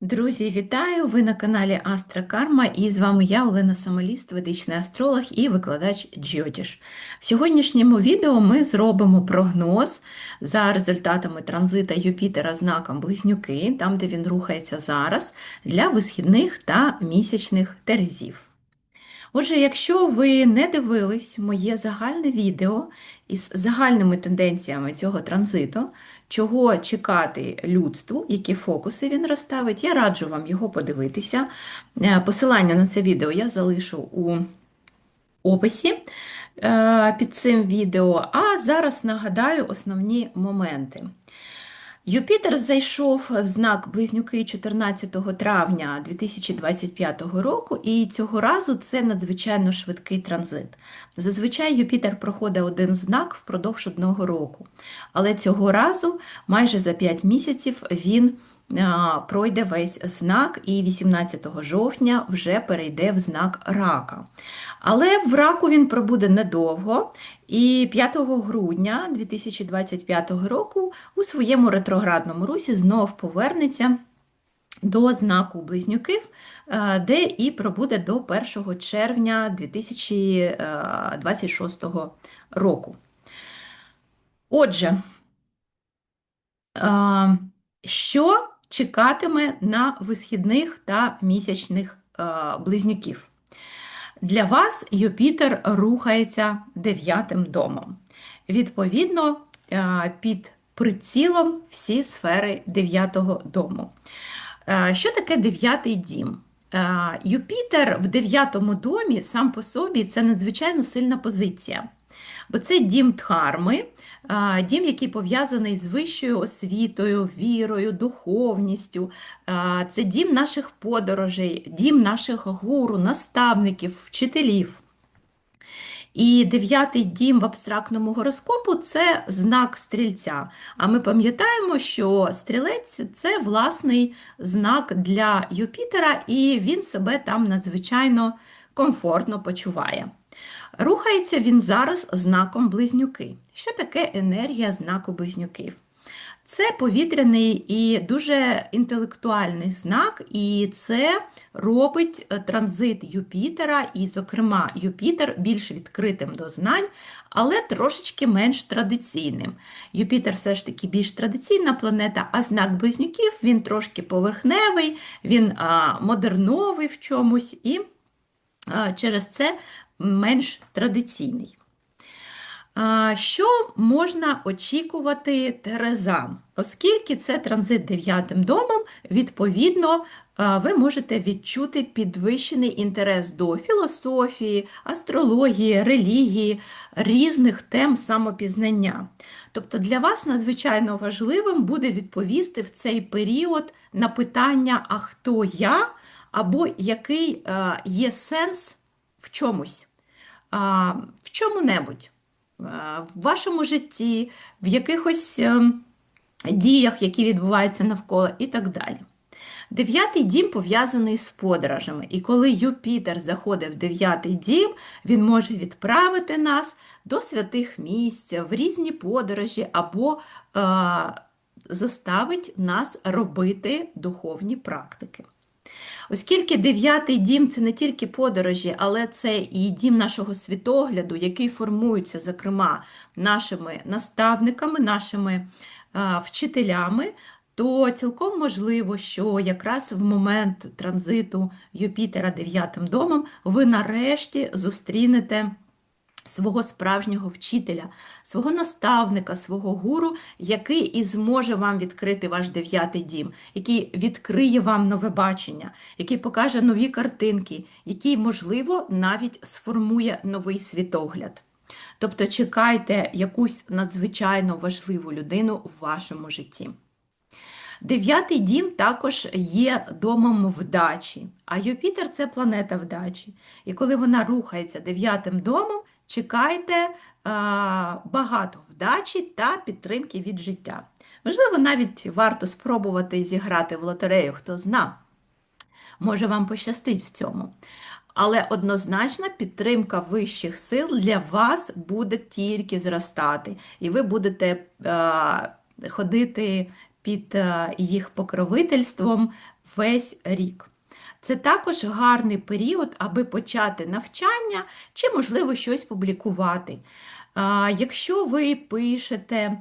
Друзі, вітаю! Ви на каналі Астра Карма і з вами я, Олена Самоліст, ведичний астролог і викладач Джйотіш. В сьогоднішньому відео ми зробимо прогноз за результатами транзита Юпітера знаком Близнюки, там де він рухається зараз, для висхідних та місячних терезів. Отже, якщо ви не дивились моє загальне відео із загальними тенденціями цього транзиту, чого чекати людству, які фокуси він розставить, я раджу вам його подивитися. Е, Посилання на це відео я залишу у описі е, під цим відео, а зараз нагадаю основні моменти. Юпітер зайшов в знак Близнюки 14 травня 2025 року, і цього разу це надзвичайно швидкий транзит. Зазвичай Юпітер проходить один знак впродовж одного року, але цього разу майже за 5 місяців він пройде весь знак і 18 жовтня вже перейде в знак рака. Але в раку він пробуде недовго, і 5 грудня 2025 року у своєму ретроградному русі знов повернеться до знаку близнюків, е, де і пробуде до 1 червня 2026 року. Отже, е, що чекатиме на висхідних та місячних е, близнюків? Для вас Юпітер рухається дев'ятим домом. Відповідно, е, під прицілом всі сфери дев'ятого дому. Е, що таке дев'ятий дім? Юпітер в дев'ятому домі сам по собі це надзвичайно сильна позиція. Бо це дім Дхарми, дім, який пов'язаний з вищою освітою, вірою, духовністю. Це дім наших подорожей, дім наших гуру, наставників, вчителів. І дев'ятий дім в абстрактному гороскопу це знак стрільця. А ми пам'ятаємо, що стрілець це власний знак для Юпітера, і він себе там надзвичайно комфортно почуває. Рухається він зараз знаком близнюки. Що таке енергія знаку близнюків? Це повітряний і дуже інтелектуальний знак, і це робить е, транзит Юпітера, і, зокрема, Юпітер більш відкритим до знань, але трошечки менш традиційним. Юпітер все ж таки більш традиційна планета, а знак близнюків він трошки поверхневий, він модерновий в чомусь, і через це менш традиційний. Що можна очікувати Терезам? Оскільки це транзит дев'ятим домом, відповідно, ви можете відчути підвищений інтерес до філософії, астрології, релігії, різних тем самопізнання. Тобто для вас надзвичайно важливим буде відповісти в цей період на питання, а хто я, або який є сенс в чомусь, в чому-небудь, в вашому житті, в якихось ем, діях, які відбуваються навколо, і так далі. Дев'ятий дім пов'язаний з подорожами, і коли Юпітер заходить в дев'ятий дім, він може відправити нас до святих місць, в різні подорожі або е, заставить нас робити духовні практики. Оскільки дев'ятий дім це не тільки подорожі, але це і дім нашого світогляду, який формується, зокрема, нашими наставниками, нашими вчителями, то цілком можливо, що якраз в момент транзиту Юпітера дев'ятим домом ви нарешті зустрінете свого справжнього вчителя, свого наставника, свого гуру, який і зможе вам відкрити ваш дев'ятий дім, який відкриє вам нове бачення, який покаже нові картинки, який, можливо, навіть сформує новий світогляд. Тобто чекайте якусь надзвичайно важливу людину в вашому житті. Дев'ятий дім також є домом вдачі, а Юпітер це планета вдачі. І коли вона рухається дев'ятим домом, чекайте багато вдачі та підтримки від життя. Можливо, навіть варто спробувати зіграти в лотерею, хто зна. Може, вам пощастить в цьому. Але однозначно підтримка вищих сил для вас буде тільки зростати, і ви будете е, ходити під е, їх покровительством весь рік. Це також гарний період, аби почати навчання чи, можливо, щось публікувати. Якщо ви пишете,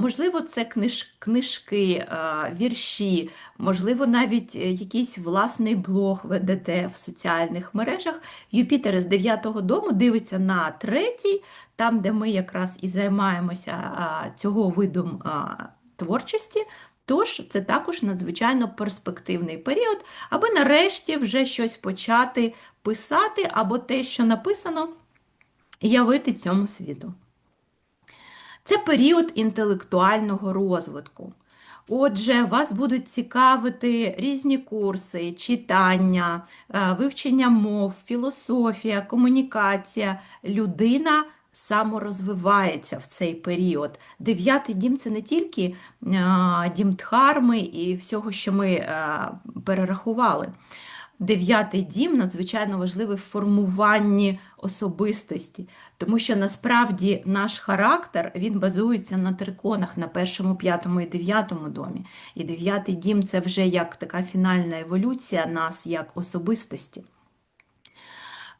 можливо, це книж, книжки, вірші, можливо, навіть е, якийсь власний блог ведете в соціальних мережах, Юпітер з 9-го дому дивиться на третій, там, де ми якраз і займаємося цього виду а, творчості. Тож це також надзвичайно перспективний період, аби нарешті вже щось почати писати або те, що написано, явити цьому світу. Це період інтелектуального розвитку. Отже, вас будуть цікавити різні курси, читання, е, вивчення мов, філософія, комунікація. Людина саморозвивається в цей період. Дев'ятий дім це не тільки дім дхарми і всього, що ми перерахували. Дев'ятий дім надзвичайно важливий в формуванні особистості, тому що насправді наш характер він базується на триконах на першому, п'ятому і дев'ятому домі. І дев'ятий дім це вже як така фінальна еволюція нас як особистості.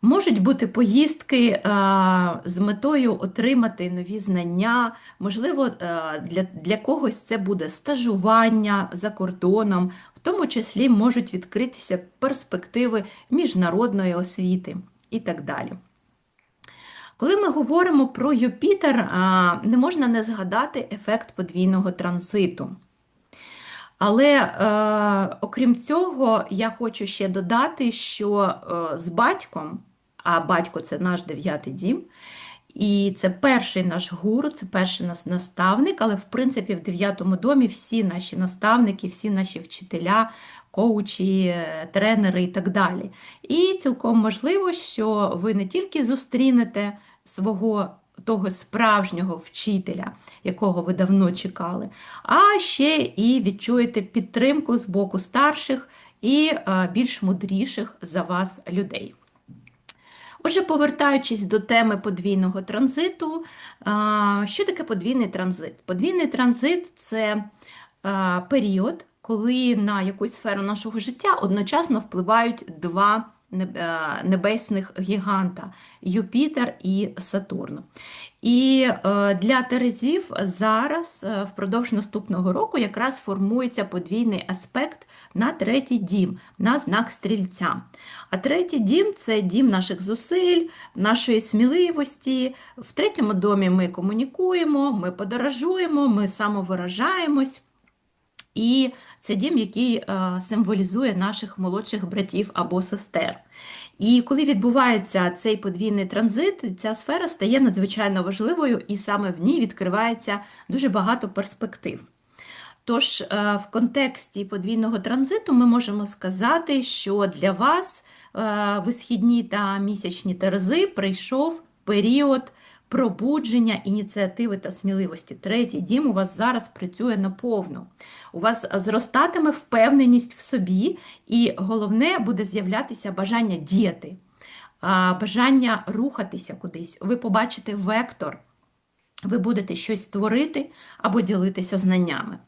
Можуть бути поїздки а, з метою отримати нові знання, можливо, а, для, для когось це буде стажування за кордоном, в тому числі можуть відкритися перспективи міжнародної освіти і так далі. Коли ми говоримо про Юпітер, а, не можна не згадати ефект подвійного транзиту. Але е, окрім цього, я хочу ще додати, що е, з батьком а батько це наш дев'ятий дім. І це перший наш гуру, це перший наш наставник, але в принципі в дев'ятому домі всі наші наставники, всі наші вчителя, коучі, тренери і так далі. І цілком можливо, що ви не тільки зустрінете свого того справжнього вчителя, якого ви давно чекали, а ще і відчуєте підтримку з боку старших і більш мудріших за вас людей. Отже, повертаючись до теми подвійного транзиту, що таке подвійний транзит? Подвійний транзит це період, коли на якусь сферу нашого життя одночасно впливають два небесних гіганта Юпітер і Сатурн. І е, для Терезів зараз, е, впродовж наступного року, якраз формується подвійний аспект на третій дім, на знак стрільця. А третій дім це дім наших зусиль, нашої сміливості. В третьому домі ми комунікуємо, ми подорожуємо, ми самовиражаємось. І це дім, який е, символізує наших молодших братів або сестер. І коли відбувається цей подвійний транзит, ця сфера стає надзвичайно важливою, і саме в ній відкривається дуже багато перспектив. Тож, е, в контексті подвійного транзиту ми можемо сказати, що для вас е, висхідні та місячні терези прийшов період пробудження ініціативи та сміливості. Третій дім у вас зараз працює наповну. У вас зростатиме впевненість в собі, і головне буде з'являтися бажання діяти, бажання рухатися кудись. Ви побачите вектор, ви будете щось творити або ділитися знаннями.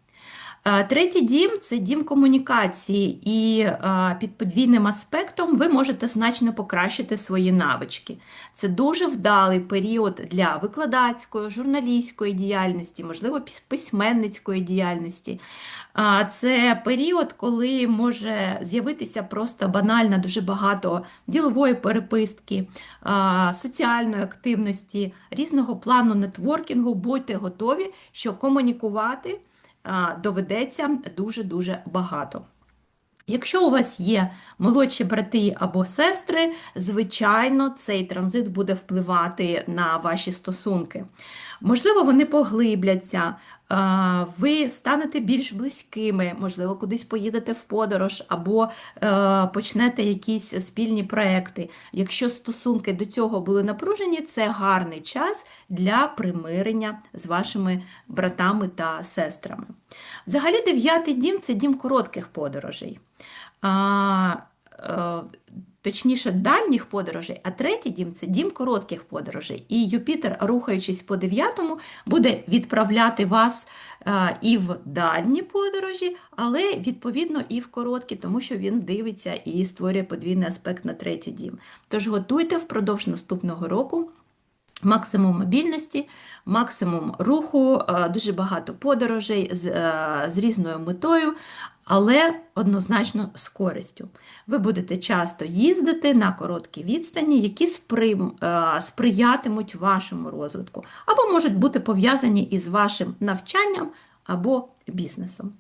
Е, третій дім це дім комунікації, і е, під подвійним аспектом ви можете значно покращити свої навички. Це дуже вдалий період для викладацької, журналістської діяльності, можливо, письменницької діяльності. Це період, коли може з'явитися просто банально дуже багато ділової переписки, соціальної активності, різного плану нетворкінгу. Будьте готові, що комунікувати доведеться дуже-дуже багато. Якщо у вас є молодші брати або сестри, звичайно, цей транзит буде впливати на ваші стосунки. Можливо, вони поглибляться, ви станете більш близькими, можливо, кудись поїдете в подорож або е, почнете якісь спільні проекти. Якщо стосунки до цього були напружені, це гарний час для примирення з вашими братами та сестрами. Взагалі, дев'ятий дім це дім коротких подорожей. Точніше, дальніх подорожей, а третій дім це дім коротких подорожей. І Юпітер, рухаючись по дев'ятому, буде відправляти вас е, і в дальні подорожі, але відповідно і в короткі, тому що він дивиться і створює подвійний аспект на третій дім. Тож готуйте впродовж наступного року. Максимум мобільності, максимум руху, е, дуже багато подорожей з, е, з різною метою, але однозначно з користю. Ви будете часто їздити на короткі відстані, які сприм, е, сприятимуть вашому розвитку, або можуть бути пов'язані із вашим навчанням або бізнесом.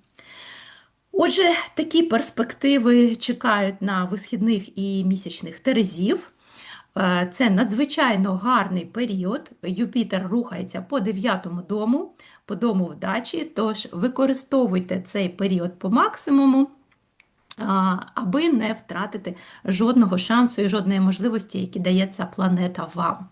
Отже, такі перспективи чекають на висхідних і місячних терезів. Е, Це надзвичайно гарний період. Юпітер рухається по дев'ятому дому, по дому вдачі, тож використовуйте цей період по максимуму, аби не втратити жодного шансу і жодної можливості, які дає ця планета вам.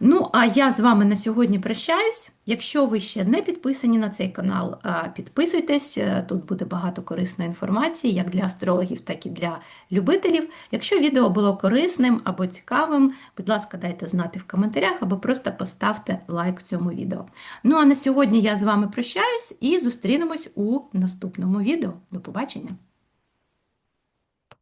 Ну, а я з вами на сьогодні прощаюсь. Якщо ви ще не підписані на цей канал, підписуйтесь. Е, Тут буде багато корисної інформації, як для астрологів, так і для любителів. Якщо відео було корисним або цікавим, будь ласка, дайте знати в коментарях або просто поставте лайк цьому відео. Ну а на сьогодні я з вами прощаюсь і зустрінемось у наступному відео. До побачення!